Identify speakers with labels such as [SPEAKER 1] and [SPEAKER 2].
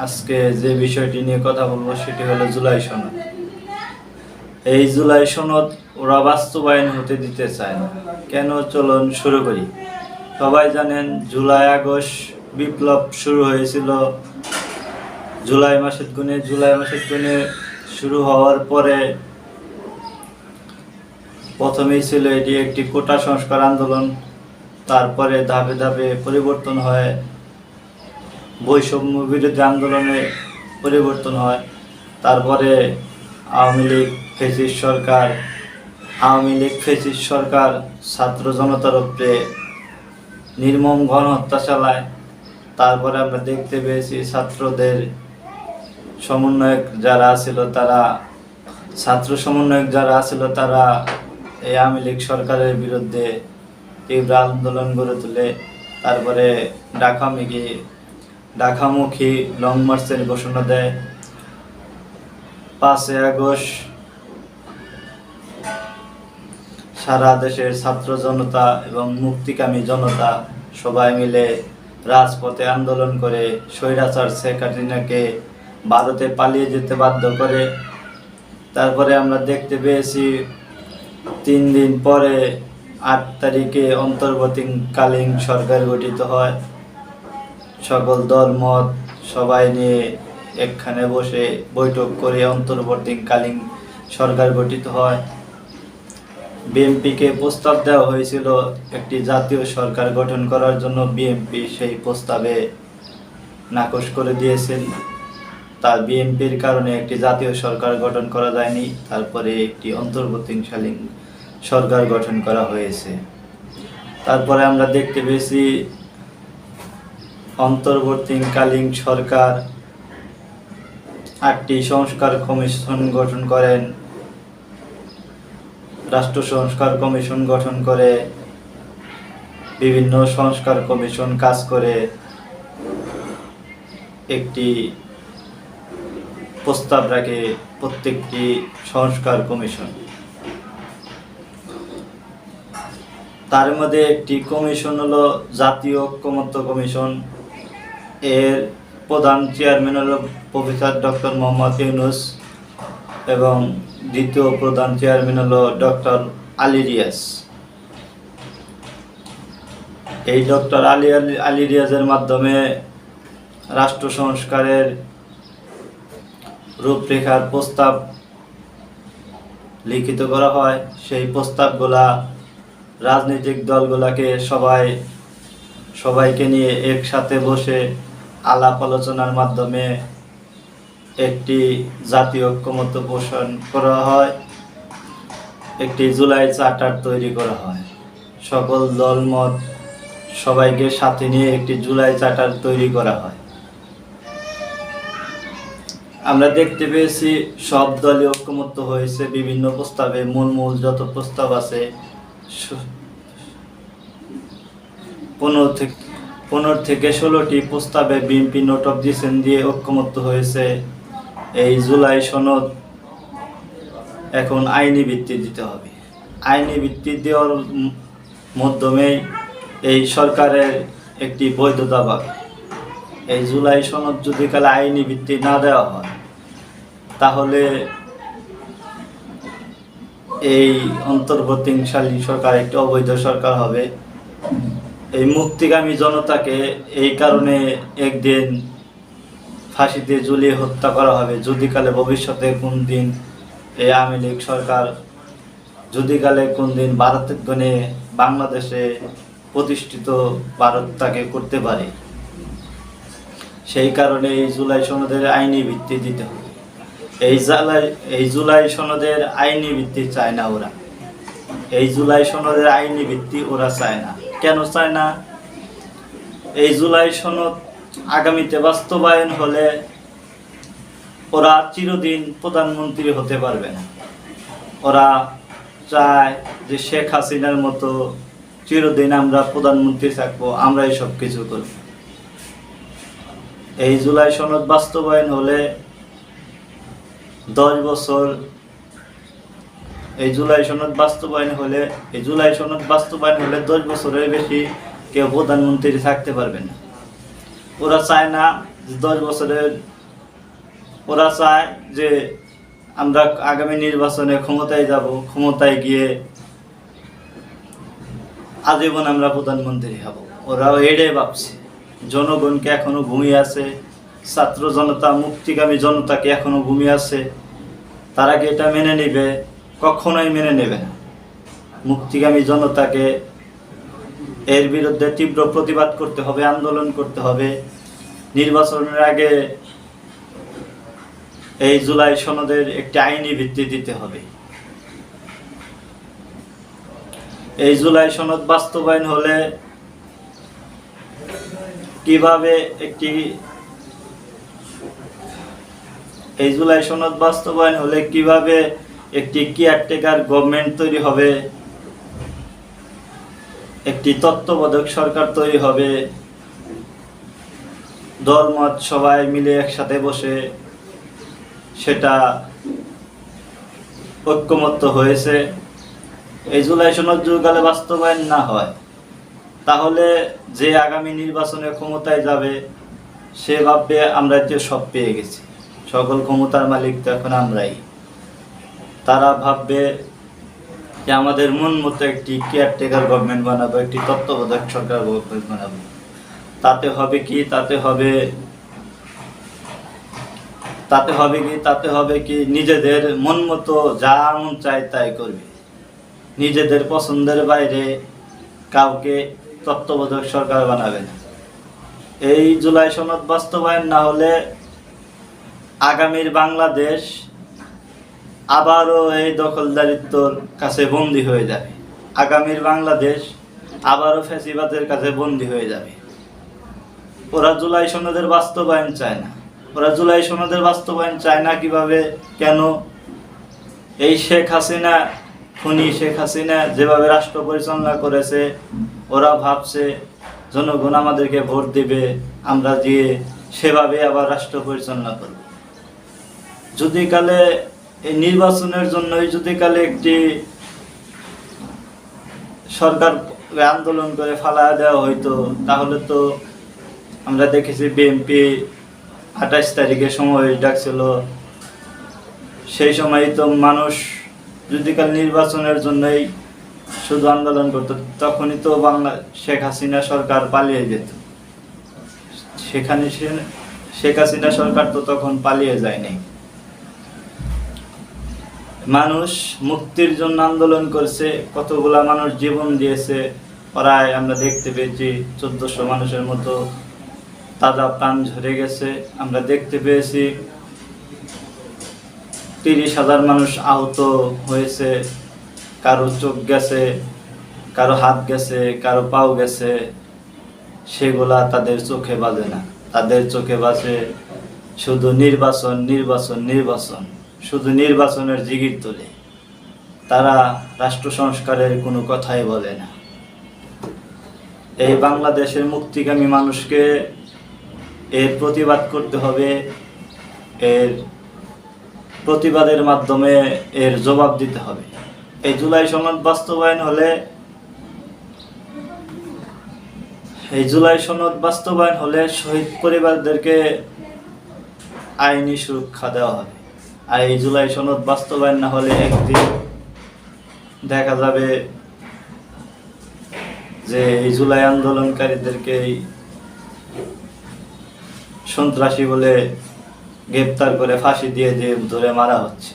[SPEAKER 1] আজকে যে বিষয়টি নিয়ে কথা বলব সেটি হলো জুলাই সনদ। এই জুলাই সনদ ওরা বাস্তবায়ন হতে দিতে চায় না। কেন চলুন শুরু করি? সবাই জানেন জুলাই আগস্ট বিপ্লব শুরু হয়েছিল। জুলাই মাসের গুণে, জুলাই মাসের গুণে শুরু হওয়ার পরে প্রথমেই ছিল এটি একটি কোটা সংস্কার আন্দোলন। তারপরে ধাপে ধাপে পরিবর্তন হয়। বৈষম্য বিরোধী আন্দোলনে পরিবর্তন হয়। তারপরে আওয়ামী লীগ ফেসিস সরকার, আওয়ামী লীগ ফেসিস সরকার ছাত্র জনতার উপরে নির্মম গণহত্যা চালায়। তারপরে আমরা দেখতে পেয়েছি ছাত্রদের সমন্বয়ক যারা ছিল তারা, ছাত্র সমন্বয়ক যারা ছিল তারা এই আওয়ামী লীগ সরকারের বিরুদ্ধে তীব্র আন্দোলন গড়ে তোলে। তারপরে ঢাকামুখী ঢাকামুখী লং মার্চের ঘোষণা দেয়। পাঁচই আগস্ট সারা দেশের ছাত্র জনতা এবং মুক্তিকামী জনতা সবাই মিলে রাজপথে আন্দোলন করে স্বৈরাচার শেখ হাসিনাকে ভারতে পালিয়ে যেতে বাধ্য করে। তারপরে আমরা দেখতে পেয়েছি, তিন দিন পরে আট তারিখে অন্তর্বর্তীকালীন সরকার গঠিত হয়। সকল দল, মত সবাই নিয়ে একখানে বসে বৈঠক করে অন্তর্বর্তীকালীন সরকার গঠিত হয়। বিএনপিকে প্রস্তাব দেওয়া হয়েছিল একটি জাতীয় সরকার গঠন করার জন্য বিএনপি সেই প্রস্তাবে নাকচ করে দিয়েছেন তার বিএনপির কারণে একটি জাতীয় সরকার গঠন করা যায়নি, তারপরে একটি অন্তর্বর্তীকালীন সরকার গঠন করা হয়েছে। তারপরে আমরা দেখতে পেয়েছি অন্তর্বর্তীকালীন সরকার আটটি সংস্কার কমিশন গঠন করেন, রাষ্ট্র সংস্কার কমিশন গঠন করে, বিভিন্ন সংস্কার কমিশন কাজ করে, একটি প্রস্তাব রাখে প্রত্যেকটি সংস্কার কমিশন। তার মধ্যে একটি কমিশন হলো জাতীয় ঐক্যমত্য কমিশন। এর প্রধান চেয়ারম্যান হলো প্রফেসর ডক্টর মোহাম্মদ ইউনুস এবং দ্বিতীয় প্রধান চেয়ারম্যান হলো ডক্টর আলী এই ডক্টর আলী আলী আলী রিয়াজের মাধ্যমে রাষ্ট্র সংস্কারের রূপরেখার প্রস্তাব লিখিত করা হয়। সেই প্রস্তাবগুলা রাজনৈতিক দলগুলাকে সবাই, সবাইকে নিয়ে একসাথে বসে আলাপ আলোচনার মাধ্যমে একটি জাতীয় ঐক্যমত্য পোষণ করা হয়, একটি জুলাই চার্টার তৈরি করা হয়। সকল দলমত সবাইকে সাথে নিয়ে একটি জুলাই চার্টার তৈরি করা হয়। আমরা দেখতে পেয়েছি, সব দলই ঐক্যমত্য হয়েছে, বিভিন্ন প্রস্তাবে মূল মূল যত প্রস্তাব আছে পনেরো থেকে পনেরো থেকে ষোলোটি প্রস্তাবে বিএনপি নোট অফ ডিসেন্ট দিয়ে ঐক্যমত্য হয়েছে। এই জুলাই সনদ এখন আইনি ভিত্তি দিতে হবে। আইনি ভিত্তি দেওয়ার মাধ্যমেই এই সরকারের একটি বৈধতা পাবে। এই জুলাই সনদ যদি কালে আইনি ভিত্তি না দেওয়া হয়, তাহলে এই অন্তর্বর্তীকালীন সরকার একটি অবৈধ সরকার হবে। এই মুক্তিগামী জনতাকে এই কারণে একদিন ফাঁসিতে ঝুলিয়ে হত্যা করা হবে। যদি কালে ভবিষ্যতে কোন দিন এই আওয়ামী লীগ সরকার যদি কালে কোন দিন ভারতের গণে বাংলাদেশে প্রতিষ্ঠিত ভারত তাকে করতে পারে? সেই কারণে এই জুলাই সনদের আইনি ভিত্তি দিতে হবে। এই জুলাই এই জুলাই সনদের আইনি ভিত্তি চায় না ওরা। এই জুলাই সনদের আইনি ভিত্তি ওরা চায় না। কেন চায় না? এই জুলাই সনদ আগামীতে বাস্তবায়ন হলে ওরা চিরদিন প্রধানমন্ত্রী হতে পারবে না। ওরা চায় যে শেখ হাসিনার মতো চিরদিন আমরা প্রধানমন্ত্রী থাকব, আমরাই সব কিছু করব। এই জুলাই সনদ বাস্তবায়ন হলে দশ বছর এই জুলাই সনদ বাস্তবায়ন হলে, এই জুলাই সনদ বাস্তবায়ন হলে দশ বছরের বেশি কেউ প্রধানমন্ত্রী থাকতে পারবে না। ওরা চায় না দশ বছরের ওরা চায় যে আমরা আগামী নির্বাচনে ক্ষমতায় যাব, ক্ষমতায় গিয়ে আজীবন আমরা প্রধানমন্ত্রী হব। ওরাও এটাই ভাবছে। জনগণকে এখনও ঘুমিয়ে আছে, ছাত্র জনতা মুক্তিগামী জনতাকে এখনও ঘুমিয়ে আছে। তারা কি এটা মেনে নেবে? কখনোই মেনে নেবে না। মুক্তিগামী জনতাকে এর বিরুদ্ধে তীব্র প্রতিবাদ করতে হবে, আন্দোলন করতে হবে। নির্বাচনের আগে এই জুলাই সনদের একটি আইনি ভিত্তি দিতে হবে। এই জুলাই সনদ বাস্তবায়ন হলে কীভাবে একটি এই জুলাই সনদ বাস্তবায়ন হলে কীভাবে একটি কেয়ারটেকার গভর্নমেন্ট তৈরি হবে, একটি তত্ত্বাবধায়ক সরকার তৈরি হবে। দলমত সবাই মিলে একসাথে বসে সেটা ঐক্যমত্য হয়েছে। এই জুলাই সনদ যুগালে বাস্তবায়ন না হয়, তাহলে যে আগামী নির্বাচনে ক্ষমতায় যাবে, সে ভাববে, আমরা যে সব পেয়ে গেছি। সকল ক্ষমতার মালিক তো এখন আমরাই। তারা ভাববে যে আমাদের মন মতো একটি কেয়ারটেকার গভর্নমেন্ট বানাবো, একটি তত্ত্বাবধায়ক সরকার গভর্নমেন্ট বানাবো। তাতে হবে কি? তাতে হবে তাতে হবে কি? তাতে হবে কি? নিজেদের মন মতো যা মন চায় তাই করবে। নিজেদের পছন্দের বাইরে কাউকে তত্ত্বাবধায়ক সরকার বানাবে না। এই জুলাই সনদ বাস্তবায়ন না হলে আগামীর বাংলাদেশ আবারও এই দখলদারিত্বর কাছে বন্দী হয়ে যাবে। আগামীর বাংলাদেশ আবারও ফ্যাসিবাদের কাছে বন্দী হয়ে যাবে। ওরা জুলাই সনদের বাস্তবায়ন চায় না। ওরা জুলাই সনদের বাস্তবায়ন চায় না কীভাবে, কেন? এই শেখ হাসিনা, খুনি শেখ হাসিনা যেভাবে রাষ্ট্র পরিচালনা করেছে, ওরা ভাবছে, জনগণ আমাদেরকে ভোট দিবে, আমরা দিয়ে সেভাবে আবার রাষ্ট্র পরিচালনা করব। যদি কালে এই নির্বাচনের জন্যই যদি কালে একটি সরকার আন্দোলন করে ফালা দেওয়া হইতো, তাহলে তো আমরা দেখেছি বিএনপি আঠাশ তারিখে সময় ডাকছিল। সেই সময় তো মানুষ যদি কাল নির্বাচনের জন্যই শুধু আন্দোলন করতো, তখনই তো বাংলা, শেখ হাসিনা সরকার পালিয়ে যেত। সেখানে শেখ হাসিনা সরকার তো তখন পালিয়ে যায়নি। মানুষ মুক্তির জন্য আন্দোলন করছে, কতগুলা মানুষ জীবন দিয়েছে, প্রায় আমরা দেখতে পেয়েছি চোদ্দশো মানুষের মতো তাজা প্রাণ ঝরে গেছে। আমরা দেখতে পেয়েছি তিরিশ হাজার মানুষ আহত হয়েছে, কারও চোখ গেছে, কারও হাত গেছে, কারও পাও গেছে, সেগুলা তাদের চোখে বাজে না। তাদের চোখে বাজে শুধু নির্বাচন নির্বাচন নির্বাচন। শুধু নির্বাচনের জিগির তোলে। তারা রাষ্ট্র সংস্কারের কোনো কথাই বলে না। এই বাংলাদেশের মুক্তিগামী মানুষকে এর প্রতিবাদ করতে হবে, এর প্রতিবাদের মাধ্যমে এর জবাব দিতে হবে। এই জুলাই সনদ বাস্তবায়ন হলে, এই জুলাই সনদ বাস্তবায়ন হলে শহীদ পরিবারদেরকে আইনি সুরক্ষা দেওয়া হবে। আর এই জুলাই সনদ বাস্তবায়ন না হলে একদিন দেখা যাবে যে এই জুলাই আন্দোলনকারীদেরকে সন্ত্রাসী বলে গ্রেপ্তার করে ফাঁসি দিয়ে দিয়ে ধরে মারা হচ্ছে।